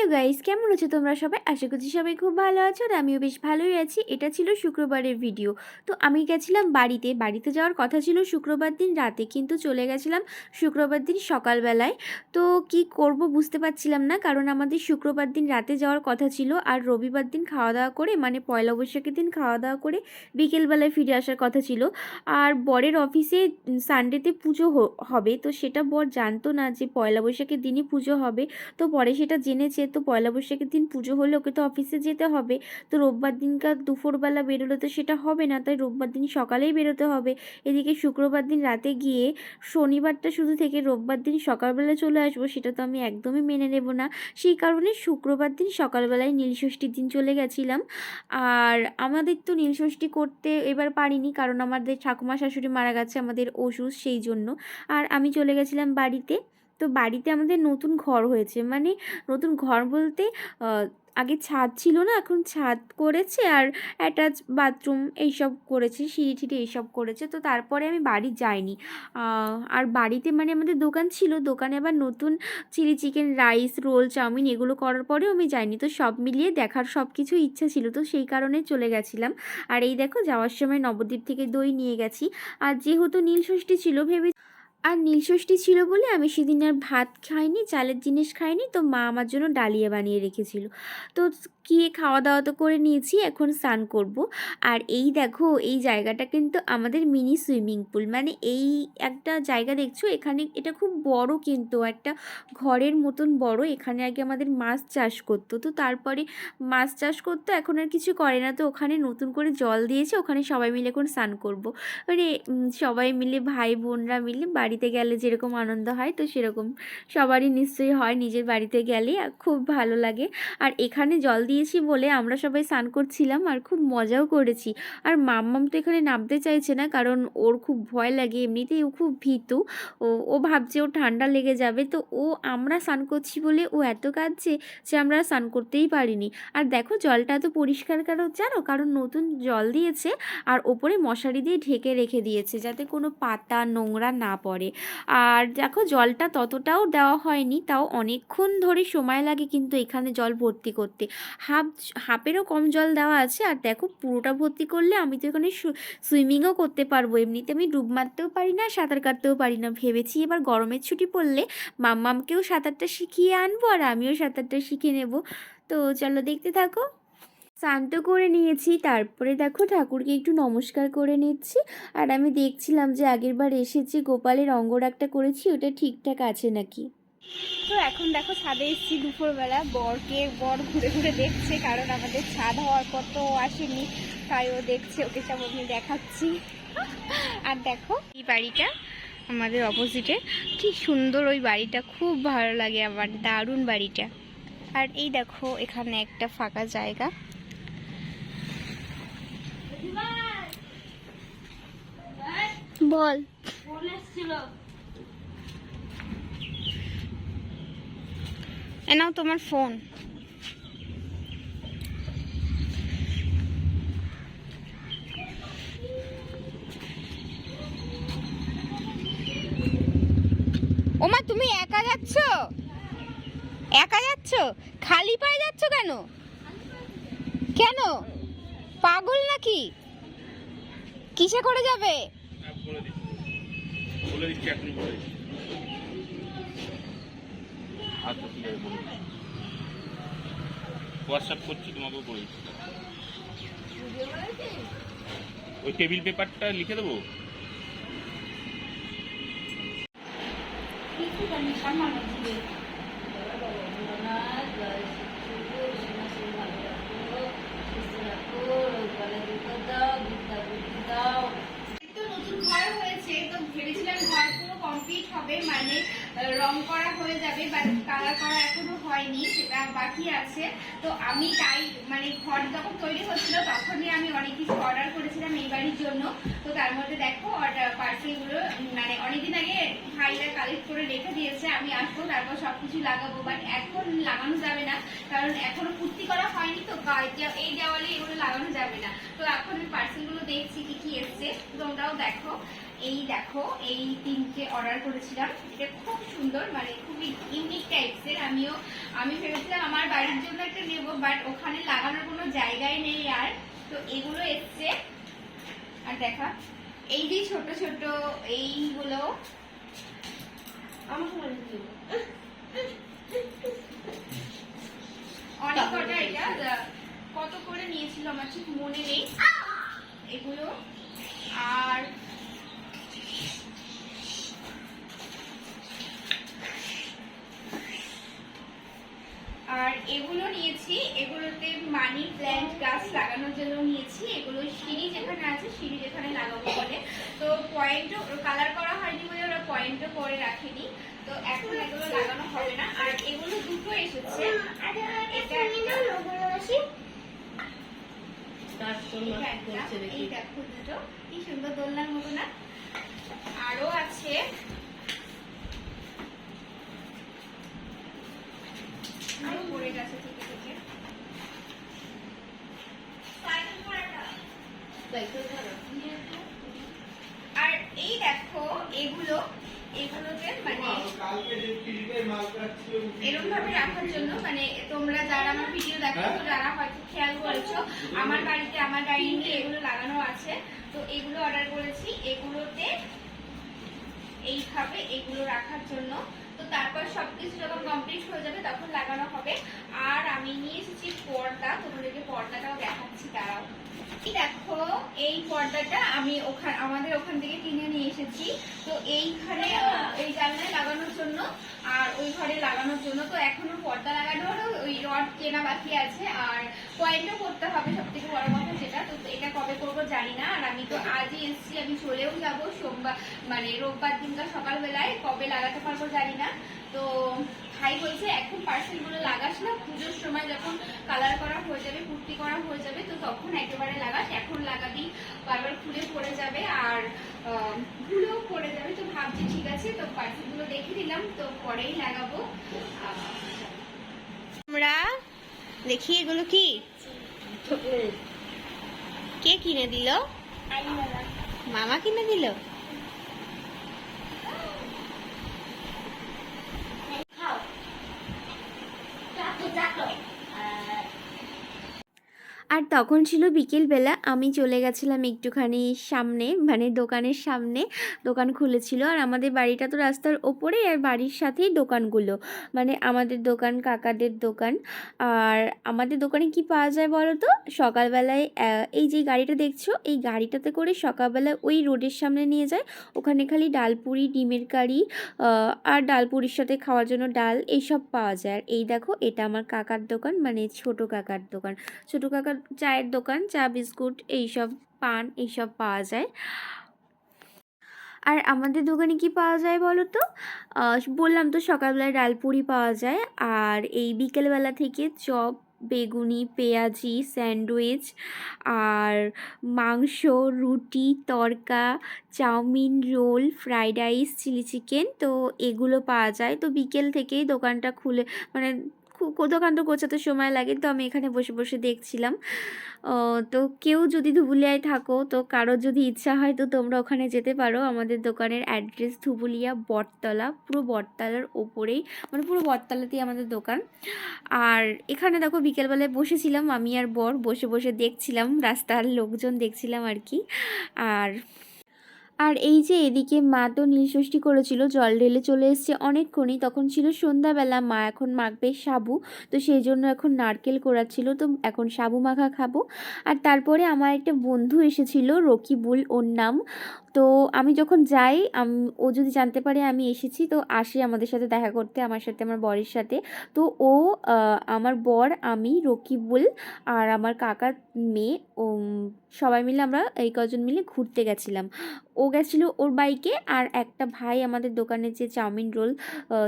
Hello guys, কেমন আছো তোমরা সবাই? আশা করছি সবাই খুব ভালো আছো আর আমিও বেশ ভালোই আছি। এটা ছিল শুক্রবারের ভিডিও তো আমি গেছিলাম বাড়িতে। বাড়িতে যাওয়ার কথা ছিল শুক্রবার দিন রাতে, কিন্তু চলে গেছিলাম শুক্রবার দিন সকালবেলায়। তো কি করব বুঝতে পারছিলাম না, কারণ আমাদের শুক্রবার দিন রাতে যাওয়ার কথা ছিল আর রবিবার দিন খাওয়া দাওয়া করে মানে পয়লা বৈশাখের দিন খাওয়া দাওয়া করে বিকেলবেলায় ফিরে আসার কথা ছিল। আর বরের অফিসে সানডেতে পুজো হবে। তো সেটা বর জানতো না যে পয়লা বৈশাখের দিনই পুজো হবে। তো পরে সেটা জেনেছে। তো পয়লা বৈশাখের দিন পুজো হলে ওকে তো অফিসে যেতে হবে। তো রোববার দিনকার দুপুরবেলা বেরোলে তো সেটা হবে না, তাই রোববার দিন সকালেই বেরোতে হবে। এদিকে শুক্রবার দিন রাতে গিয়ে শনিবারটা শুধু থেকে রোববার দিন সকালবেলা চলে আসব, সেটা তো আমি একদমই মেনে নেব না। সেই কারণে শুক্রবার দিন সকালবেলায় নীলষষ্ঠীর দিন চলে গেছিলাম। আর আমাদের তো নীলষষ্ঠী করতে এবার পারিনি, কারণ আমাদের ঠাকুমা শাশুড়ি মারা গেছে, আমাদের ওষুধ সেই জন্য। আর আমি চলে গেছিলাম বাড়িতে। তো বাড়িতে আমাদের নতুন ঘর হয়েছে। মানে নতুন ঘর বলতে আগে ছাদ ছিল না, এখন ছাদ করেছে আর অ্যাটাচ বাথরুম এইসব করেছে, সিঁড়ি টিড়ি এইসব করেছে। তো তারপরে আমি বাড়ি যাইনি। আর বাড়িতে মানে আমাদের দোকান ছিল, দোকানে আবার নতুন chilli chicken, rice, roll, chowmein এগুলো করার পরেও আমি যাইনি। তো সব মিলিয়ে দেখার সব কিছু ইচ্ছা ছিল, তো সেই কারণে চলে গেছিলাম। আর এই দেখো, যাওয়ার সময় নবদ্বীপ থেকে দই নিয়ে গেছি। আর যেহেতু নীলষষ্ঠী ছিল, ভেবে আর নীলষষ্ঠী ছিল বলে আমি সেদিন আর ভাত খাইনি, চালের জিনিস খাইনি, তো মা আমার জন্য ডালিয়া বানিয়ে রেখেছিল। তো গিয়ে খাওয়া দাওয়া তো করে নিয়েছি, এখন স্নান করব। আর এই দেখো, এই জায়গাটা কিন্তু আমাদের মিনি সুইমিং পুল। মানে এই একটা জায়গা দেখছ, এখানে এটা খুব বড় কিন্তু, একটা ঘরের মতন বড়। এখানে আগে আমাদের মাছ চাষ করতো, তো তারপরে মাছ চাষ করতো, এখন আর কিছু করে না। তো ওখানে নতুন করে জল দিয়েছে, ওখানে সবাই মিলে এখন স্নান করব। মানে সবাই মিলে ভাই বোনরা মিলে বাড়িতে গেলে যেরকম আনন্দ হয়, তো সেরকম সবারই নিশ্চয়ই হয়। নিজের বাড়িতে গেলে খুব ভালো লাগে। আর এখানে জল দিয়েছি বলে আমরা সবাই স্নান করছিলাম আর খুব মজাও করেছি। আর মাম্মাম তো এখানে নামতে চাইছে না, কারণ ওর খুব ভয় লাগে, এমনিতেই ও খুব ভীতু। ও ও ভাবছে ও ঠান্ডা লেগে যাবে, তো ও আমরা স্নান করছি বলে ও এত কাঁদছে যে আমরা স্নান করতেই পারিনি। আর দেখো জলটা এত পরিষ্কার কারণ জানো? কারণ নতুন জল দিয়েছে আর ওপরে মশারি দিয়ে ঢেকে রেখে দিয়েছে, যাতে কোনো পাতা নোংরা না পড়ে। আর দেখো জলটা ততটাও দেওয়া হয়নি, তাও অনেকক্ষণ ধরে সময় লাগে কিন্তু এখানে জল ভর্তি করতে। হাফ, হাফেরও কম জল দেওয়া আছে আর দেখো পুরোটা ভর্তি করলে আমি তো এখানে সুইমিংও করতে পারব। এমনিতে আমি ডুব মারতেও পারি না, সাঁতার কাটতেও পারি না। ভেবেছি এবার গরমের ছুটি পড়লে মাম্মামকেও সাঁতারটা শিখিয়ে আনব আর আমিও সাঁতারটা শিখে নেব। তো চলো দেখতে থাকো। স্নান তো করে নিয়েছি, তারপরে দেখো ঠাকুরকে একটু নমস্কার করে নিচ্ছি। আর আমি দেখছিলাম যে আগের বার এসেছি গোপালের অঙ্গরাগটা করেছি, ওটা ঠিকঠাক আছে নাকি? তো এখন দেখো ছাদে এসেছি দুপুরবেলা, বরকে বর ঘুরে ঘুরে দেখছে, কারণ আমাদের ছাদ হওয়ার পর তো আসেনি, তাই ও দেখছে, ওকে সব আমি দেখাচ্ছি। আর দেখো এই বাড়িটা আমাদের অপোজিটে কি সুন্দর ওই বাড়িটা, খুব ভালো লাগে আমার, দারুণ বাড়িটা। আর এই দেখো এখানে একটা ফাঁকা জায়গা। বল। এ নাও তোমার ফোন ওমা, তুমি একা যাচ্ছ? একা যাচ্ছ? খালি পায়ে যাচ্ছ কেন? কেন? পাগল নাকি? কিসে করে যাবে? বলে দিচ্ছি। বলে দিচ্ছি, এখনই বলে দিচ্ছি। আচ্ছা ঠিক আছে বলে দিচ্ছি হোয়াটসঅ্যাপ করছি, তোমাকেও করে দিচ্ছি। ওই টেবিল পেপারটা লিখে দেবো? ঘর হয়েছে তো ভেবেছিলাম পুরো কমপ্লিট হবে মানে রং করা হয়ে যাবে বাট কালার করা এখনও হয়নি, সেটা বাকি আছে। তো আমি তাই মানে ঘর যখন তৈরি হচ্ছিল, তখনই আমি অনেক কিছু অর্ডার করেছিলাম এই বাড়ির জন্য। তো তার মধ্যে দেখো অর্ডার পার্সেলগুলো মানে অনেকদিন আগে ভাইরা কালেক্ট করে রেখে দিয়েছে, আমি আসব, তারপর সব কিছু লাগাবো বাট এখন লাগানো যাবে না, কারণ এখনও কুর্তি করা হয়নি, তো এই দেওয়ালে এগুলো লাগানো যাবে না। তো এখন আমি পার্সেলগুলো দেখছি, কি কি এসছে, তোমরাও দেখো। এই দেখো এই তিনটে অর্ডার করেছিলাম। এটা খুব সুন্দর মানে খুবই ইউনিক টাইপসের আমিও আমি ভেবেছিলাম আমার বাড়ির জন্য একটা নেব বাট ওখানে লাগানোর কোনো জায়গায় নেই আর। তো এগুলো এসছে। আর দেখা এই যে ছোট ছোট এইগুলো। অনেক কটা এটা কত করে নিয়েছিল আমার ঠিক মনে নেই। এগুলো আর আর এগুলো নিয়েছি এগুলোতে মানি প্ল্যান্ট গাছ লাগানোর জন্য নিয়েছি এগুলো সিঁড়ি যেখানে আছে সিঁড়ি যেখানে লাগাবো বলে। তো পয়েন্টও কালার করা হয়নি বলে ওরা পয়েন্টও করে রাখেনি। তো এখন এগুলো লাগানো হবে না। আর এগুলো দুটো এসেছে। এই দেখো দুটো। কি সুন্দর দোলনার মতো না। আরও আছে আরও পড়ে গেছে থেকে থেকে আর এই দেখো এগুলো এগুলোতে মানে এরকম ভাবে রাখার জন্য মানে তোমরা যারা আমার ভিডিও দেখো তো যারা হয়তো খেয়াল করেছ আমার বাড়িতে আমার ডাইনিং এগুলো লাগানো আছে। তো এগুলো অর্ডার করেছি। এগুলোতে এইভাবে এগুলো রাখার জন্য তো তারপর সবকিছু যখন কমপ্লিট হয়ে যাবে তখন লাগানো হবে। আর আমি নিয়ে এসেছি পর্দা। তোমাদেরকে পর্দাটাও দেখাচ্ছি এই দেখো, এই পর্দাটা আমি ওখান আমাদের ওখান থেকে কিনে নিয়ে এসেছি। তো এইখানে এই জানলায় লাগানোর জন্য আর ওই ঘরে লাগানোর জন্য। তো এখনও পর্দা লাগানোর ওই রড কেনা বাকি আছে। আর পয়েন্টও করতে হবে সব থেকে বড় কথা যেটা। তো এটা কবে করব জানি না। আর আমি তো আজই এসেছি, আমি চলেও যাব সোমবার মানে রোববার দিনকার সকালবেলায়। কবে লাগাতে পারব জানি না। তো ভাই বলছে এখন পার্সেলগুলো লাগাস না পুজোর সময় যখন কালার করা হয়ে যাবে কুর্তি করা হয়ে যাবে তো তখন একেবারে লাগাস। এখন লাগাবি বারবার খুলে পড়ে যাবে আর ধুলেও পড়ে যাবে। তো ভাবছি ঠিক আছে তো পার্সেলগুলো দেখে দিলাম তো পরেই লাগাবো। আমরা দেখি এগুলো কি? কে কিনে দিল? মামা কিনে দিল আর তখন ছিল বিকেলবেলা, আমি চলে গেছিলাম একটুখানি সামনে মানে দোকানের সামনে, দোকান খুলেছিল। আর আমাদের বাড়িটা তো রাস্তার ওপরে আর বাড়ির সাথেই দোকানগুলো। মানে আমাদের দোকান, কাকাদের দোকান। আর আমাদের দোকানে কি পাওয়া যায় বলো তো? সকালবেলায় এই যে গাড়িটা দেখছ, এই গাড়িটাতে করে সকালবেলায় ওই রোডের সামনে নিয়ে যায়। ওখানে খালি ডালপুরি, ডিমের কারি আর ডালপুরির সাথে খাওয়ার জন্য ডাল, এইসব পাওয়া যায়। আর এই দেখো, এটা আমার কাকার দোকান মানে ছোট কাকার দোকান। ছোটো কাকার চায়ের দোকান, চা, বিস্কুট এইসব পান, এইসব পাওয়া যায়। আর আমাদের দোকানে কি পাওয়া যায় বলো তো? বললাম তো সকালবেলায় ডালপুরি পাওয়া যায়। আর এই বিকেলবেলা থেকে চপ, বেগুনি, পেঁয়াজি, স্যান্ডউইচ, আর মাংস, রুটি, তরকা, chowmein roll, fried rice, chilli chicken তো এগুলো পাওয়া যায়। তো বিকেল থেকেই দোকানটা খুলে মানে খু- কো- দোকানটা গোছাতে সময় লাগে, তো আমি এখানে বসে বসে দেখছিলাম। তো কেউ যদি ধুবুলিয়ায় থাকো, তো কারোর যদি ইচ্ছা হয়, তো তোমরা ওখানে যেতে পারো। আমাদের দোকানের অ্যাড্রেস ধুবুলিয়া বটতলা, পুরো বটতলার ওপরেই মানে পুরো বটতলাতেই আমাদের দোকান। আর এখানে দেখো বিকেলবেলায় বসেছিলাম, আমি আর বর বসে বসে দেখছিলাম, রাস্তার লোকজন দেখছিলাম আর কি। আর আর এই যে এদিকে মা তো নীলষষ্ঠী করেছিল, জল ঢেলে চলে এসছে অনেকক্ষণই। তখন ছিল সন্ধ্যাবেলা, মা এখন মাখবে সাবু। তো সেই জন্য এখন নারকেল করাচ্ছিল, তো এখন সাবু মাখা খাব। আর তারপরে আমার একটা বন্ধু এসেছিল, রকিবুল, ওর নাম। তো আমি যখন যাই ও যদি জানতে পারে আমি এসেছি, তো আসে আমাদের সাথে দেখা করতে, আমার সাথে, আমার বরের সাথে। তো ও আমার বর, আমি, রকিবুল আর আমার কাকার মেয়ে ও সবাই মিলে আমরা এই কজন মিলে ঘুরতে গেছিলাম। ও গেছিল ওর বাইকে আর একটা ভাই আমাদের দোকানে যে chowmein roll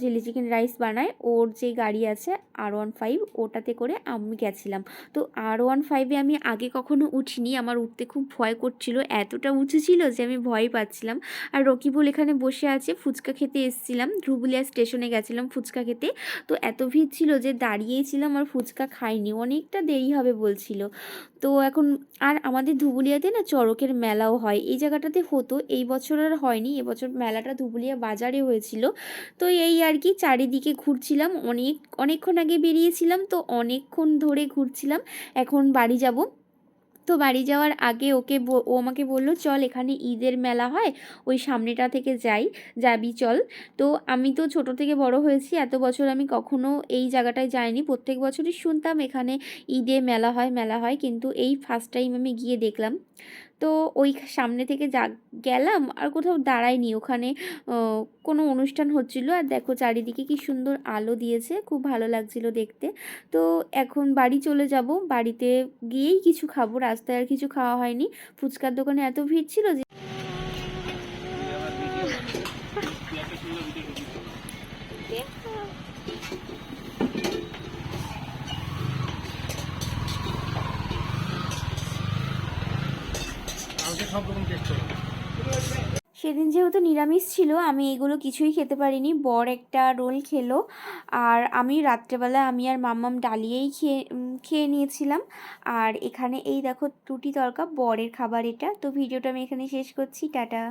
chilli chicken rice বানায়, ওর যে গাড়ি আছে আর ওয়ান ফাইভ, ওটাতে করে আমি গেছিলাম। তো আর ওয়ান ফাইভে আমি আগে কখনো উঠিনি, আমার উঠতে খুব ভয় করছিল, এতটা উঁচু ছিল যে আমি ভয় পাচ্ছিলাম। আর রকিবুল এখানে বসে আছে, ফুচকা খেতে এসেছিলাম। ধুবুলিয়া স্টেশনে গেছিলাম ফুচকা খেতে। তো এত ভিড় ছিল যে দাঁড়িয়েছিলাম আর ফুচকা খাইনি। অনেকটা দেরি হবে বলছিল। তো এখন আর আমাদের ধুবুলিয়াতে না চড়কের মেলাও হয়। এই জায়গাটাতে হতো, এই বছর আর হয়নি। এবছর মেলাটা ধুবুলিয়া বাজারে হয়েছিল। তো এই আর কি চারিদিকে ঘুরছিলাম। অনেক, অনেকক্ষণ আগে বেরিয়েছিলাম। তো অনেকক্ষণ ধরে ঘুরছিলাম। এখন বাড়ি যাব। তো বাড়ি যাওয়ার আগে ওকে ও আমাকে বলল, চল এখানে ঈদের মেলা হয়, ওই সামনেটা থেকে যাই, যাবি চল। তো আমি তো ছোট থেকে বড় হয়েছি, এত বছর আমি কখনো এই জায়গাটায় যাইনি। প্রত্যেক বছরই শুনতাম এখানে ঈদে মেলা হয় মেলা হয়, কিন্তু এই ফার্স্ট টাইম আমি গিয়ে দেখলাম। তো ওই সামনে থেকে যা গেলাম আর কোথাও দাঁড়াইনি ওখানে কোনো অনুষ্ঠান হচ্ছিল। আর দেখো চারিদিকে কি সুন্দর আলো দিয়েছে। খুব ভালো লাগছিল দেখতে। তো এখন বাড়ি চলে যাব। বাড়িতে গিয়েই কিছু খাব। রাস্তায় আর কিছু খাওয়া হয়নি। ফুচকার দোকানে এত ভিড় ছিল যে সেদিন যেহেতু নিরামিষ ছিল, আমি এগুলো কিছুই খেতে পারিনি। বর একটা রোল খেলো, আর আমি রাত্রেবেলা আমি আর মাম্মাম ডালিয়েই খেয়ে খেয়ে নিয়েছিলাম। আর এখানে এই দেখো রুটি তরকা, বরের খাবার এটা। তো ভিডিওটা আমি এখানে শেষ করছি, টাটা।